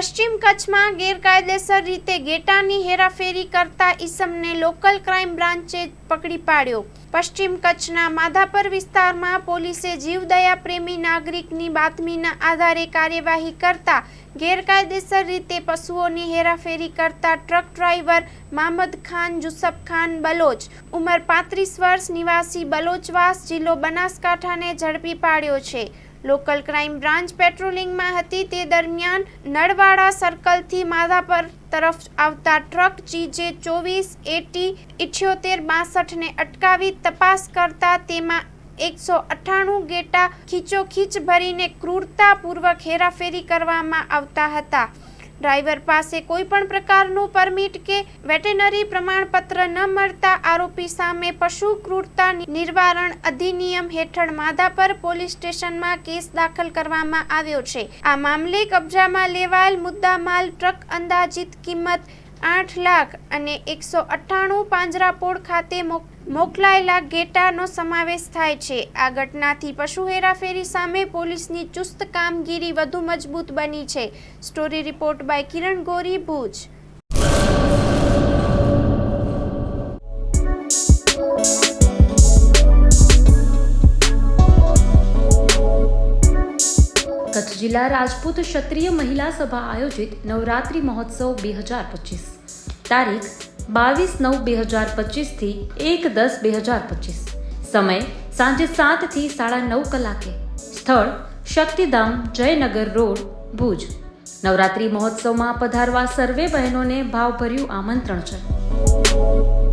પશ્ચિમ કચ્છમાં ગેરકાયદેસર રીતે ગેટાની હેરાફેરી કરતા ઈસમને લોકલ ક્રાઇમ બ્રાન્ચે પકડી પાડ્યો. પશ્ચિમ કચ્છના માધાપર વિસ્તારમાં પોલીસે જીવદયા પ્રેમી નાગરિકની બાતમીના આધારે કાર્યવાહી કરતા ગેરકાયદેસર રીતે પશુઓની હેરાફેરી કરતા ટ્રક ડ્રાઈવર મામદ ખાન, જુસફ ખાન, બલોચ. ઉંમર પાંત્રીસ વર્ષ, નિવાસી બલોચવાસ જિલ્લો બનાસકાંઠાને ઝડપી પાડ્યો છે. લોકલ ક્રાઇમ બ્રાન્ચ પેટ્રોલિંગમાં હતી. તે દરમિયાન નળવાડા સર્કલથી માધાપર તરફ આવતા ટ્રક જીજે ચોવીસ એટી ઇઠ્યોતેર, બાસઠને અટકાવી તપાસ કરતા તેમાં એકસો અઠ્ઠાણું ગેટા ખીચોખીચ ભરીને ક્રૂરતાપૂર્વક હેરાફેરી કરવામાં આવતા હતા. ડ્રાઈવર પાસે કોઈ પણ પ્રકારનું પરમિટ કે વેટેનરી પ્રમાણપત્ર ન મળતા આરોપી સામે પશુ ક્રૂરતા નિવારણ અધિનિયમ હેઠળ માધાપર પોલીસ સ્ટેશનમાં કેસ દાખલ કરવામાં આવ્યો છે. આ મામલે કબજામાં લેવાયેલ મુદ્દામાલ ટ્રક અંદાજિત કિંમત આઠ લાખ અને એકસો અઠ્ઠાણું પાંજરાપોળ ખાતે મોક- મોકલાયેલા ગેટાનો સમાવેશ થાય છે. આ ઘટનાથી પશુ હેરાફેરી સામે પોલીસની ચુસ્ત કામગીરી વધુ મજબૂત બની છે. સ્ટોરી રિપોર્ટ બાય કિરણ ગોરી, ભુજ. કચ્છ જિલ્લા રાજપૂત ક્ષત્રિય મહિલા સભા આયોજિત નવરાત્રિ મહોત્સવ બે હજાર પચીસ. તારીખ બાવીસ નવ બે હજાર પચીસથી એક દસ બે હજાર પચીસ. સમય સાંજે સાતથી સાડા નવ કલાકે. સ્થળ શક્તિધામ જયનગર રોડ, ભુજ. નવરાત્રિ મહોત્સવમાં પધારવા સર્વે બહેનોને ભાવભર્યું આમંત્રણ છે.